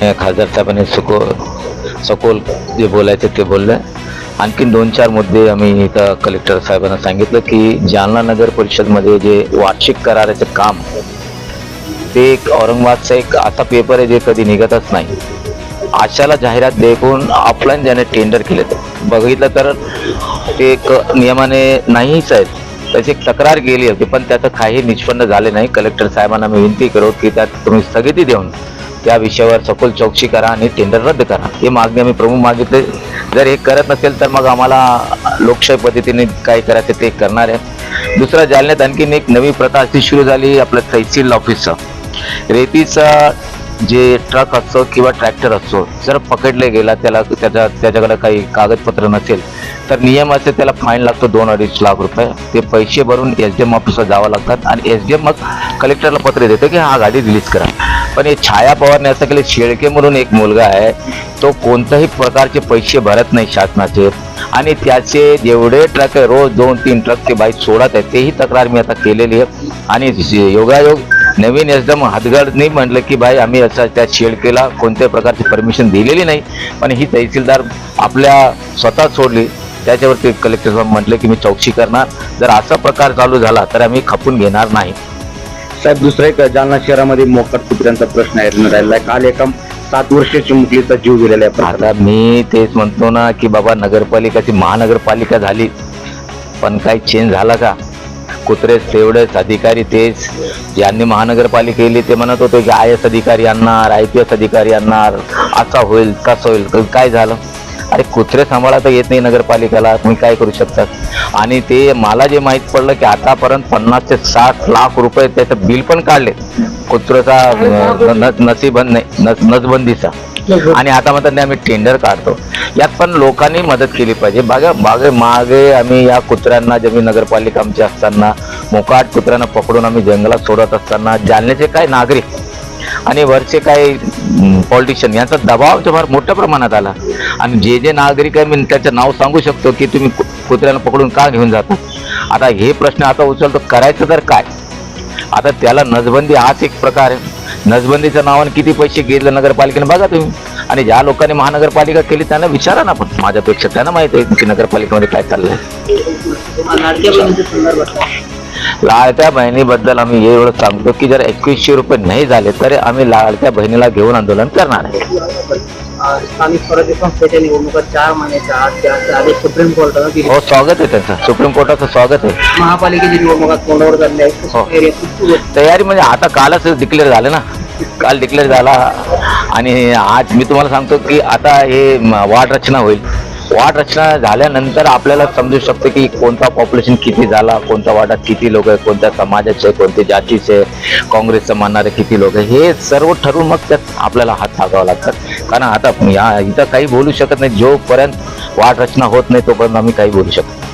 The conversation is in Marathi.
खासदार साहेबांनी सखोल जे बोलायचे ते बोलले. आणखीन दोन चार मुद्दे आम्ही इथं कलेक्टर साहेबांना सांगितलं की जालना नगर परिषदमध्ये जे वार्षिक कराराचं काम ते एक औरंगाबादचा एक असा पेपर आहे जे कधी निघतच नाही. आशाला जाहिरात देखून ऑफलाईन ज्याने टेंडर केले. बघितलं तर ते एक नियमाने नाहीच आहेत. त्याची एक तक्रार गेली होती पण त्याचं काही निष्पन्न झाले नाही. कलेक्टर साहेबांना मी विनंती करू की त्यात तुम्ही स्थगिती देऊन त्या विषयावर सखोल चौकशी करा आणि टेंडर रद्द करा. ही मागणी आम्ही प्रमुख मागितले. जर हे करत नसेल तर मग आम्हाला लोकशाही पद्धतीने काय करायचं ते करणार आहे. दुसरं जालन्यात आणखीन एक नवी प्रथा अशी सुरू झाली आपलं तहसील ऑफिसचं रेतीचा जे ट्रक असतो किंवा ट्रॅक्टर असतो जर पकडले गेला त्याला त्याच्या त्याच्याकडे काही कागदपत्र नसेल तर नियम असे त्याला फाईन लागतो दोन अडीच लाख रुपये. ते पैसे भरून एस डी एम ऑफिसला जावं लागतात आणि एस डी एम मग कलेक्टरला पत्र देतं की हा गाडी रिलीज करा. पण हे छाया पवारने असं केलं शेळके म्हणून एक मुलगा आहे तो कोणत्याही प्रकारचे पैसे भरत नाही शासनाचे. आणि त्याचे जेवढे ट्रक आहे रोज दोन तीन ट्रक ते बाईक सोडत आहे तेही तक्रार मी आता केलेली आहे. आणि योगायोग नवीन एकदम हातगडनी म्हटलं की भाई आम्ही असं त्या शेळकेला कोणत्याही प्रकारची परमिशन दिलेली नाही. पण ही तहसीलदार आपल्या स्वतः सोडली. त्याच्यावरती कलेक्टर साहेब म्हटलं की मी चौकशी करणार. जर असा प्रकार चालू झाला तर आम्ही खपून घेणार नाही. साहेब दुसरं एक जालना शहरामध्ये मोकट कुत्र्यांचा प्रश्न आहे राहिला आहे. काल एका सात वर्षाची मुलीचा जीव गेलेला आहे. आता मी तेच म्हणतो ना की बाबा नगरपालिकाची महानगरपालिका झाली. पण काही चेंज झाला का? कुत्रेच तेवढेच अधिकारी तेच. ज्यांनी महानगरपालिका केली ते म्हणत होते की आय एस अधिकारी आणणार आय पी एस अधिकारी आणणार. असा होईल कसं होईल काय झालं? अरे कुत्रे सांभाळता येत नाही नगरपालिकेला तुम्ही काय करू शकतात? आणि ते मला जे माहीत पडलं की आतापर्यंत पन्नास ते साठ लाख रुपये त्याचं बिल पण काढले. कुत्र्याचा नसीबंद नसबंदीचा. आणि आता म्हणतात नाही आम्ही टेंडर काढतो. यात पण लोकांनी मदत केली पाहिजे. बागा बागे मागे आम्ही या कुत्र्यांना जेव्हा नगरपालिका आमची असताना मोकाट कुत्र्यांना पकडून आम्ही जंगलात सोडत असताना जालन्याचे काय नागरिक आणि वरचे काही पॉलिटिशियन यांचा दबाव फार मोठ्या प्रमाणात आला आणि जे जे नागरिक आहे मी त्याचं नाव सांगू शकतो की तुम्ही कु- पकडून का घेऊन जाता? आता हे प्रश्न आता उचलतो करायचं तर काय? आता त्याला नसबंदी हाच एक प्रकार आहे. नजबंदीच्या नावाने किती पैसे घेतले नगरपालिकेने बघा तुम्ही. आणि ज्या लोकांनी महानगरपालिका केली त्यांना विचारा ना पण माझ्यापेक्षा त्यांना माहिती आहे की नगरपालिकेमध्ये काय चाललंय. लाडक्या बहिणीबद्दल आम्ही एवढं सांगतो की जर एकवीसशे रुपये नाही झाले तर आम्ही लाडक्या बहिणीला घेऊन आंदोलन करणार आहे. स्थानिक स्वराज्य संस्थेच्या निवडणुका चार महिन्याच्या आत त्या आदेश सुप्रीम कोर्टानं दिले. हो स्वागत आहे त्यांचं. सुप्रीम कोर्टाचं स्वागत आहे. महापालिकेची निवडणुका तोंडावर झाल्या हो. आहेत तयारी म्हणजे आता कालच डिक्लेअर झालं ना. काल डिक्लेअर झाला. आणि आज मी तुम्हाला सांगतो की आता हे वार्ड रचना होईल. वाट रचना झाल्यानंतर आपल्याला समजू शकतं की कोणता पॉप्युलेशन किती झाला कोणत्या वाटात किती लोक आहे कोणत्या समाजाचे कोणत्या जातीचे काँग्रेसचं मानणारे किती लोक आहे हे सर्व ठरवून मग त्यात आपल्याला हात लागावा लागतात. कारण आता या इथं काही बोलू शकत नाही जोपर्यंत वाट रचना होत नाही तोपर्यंत आम्ही काही बोलू शकतो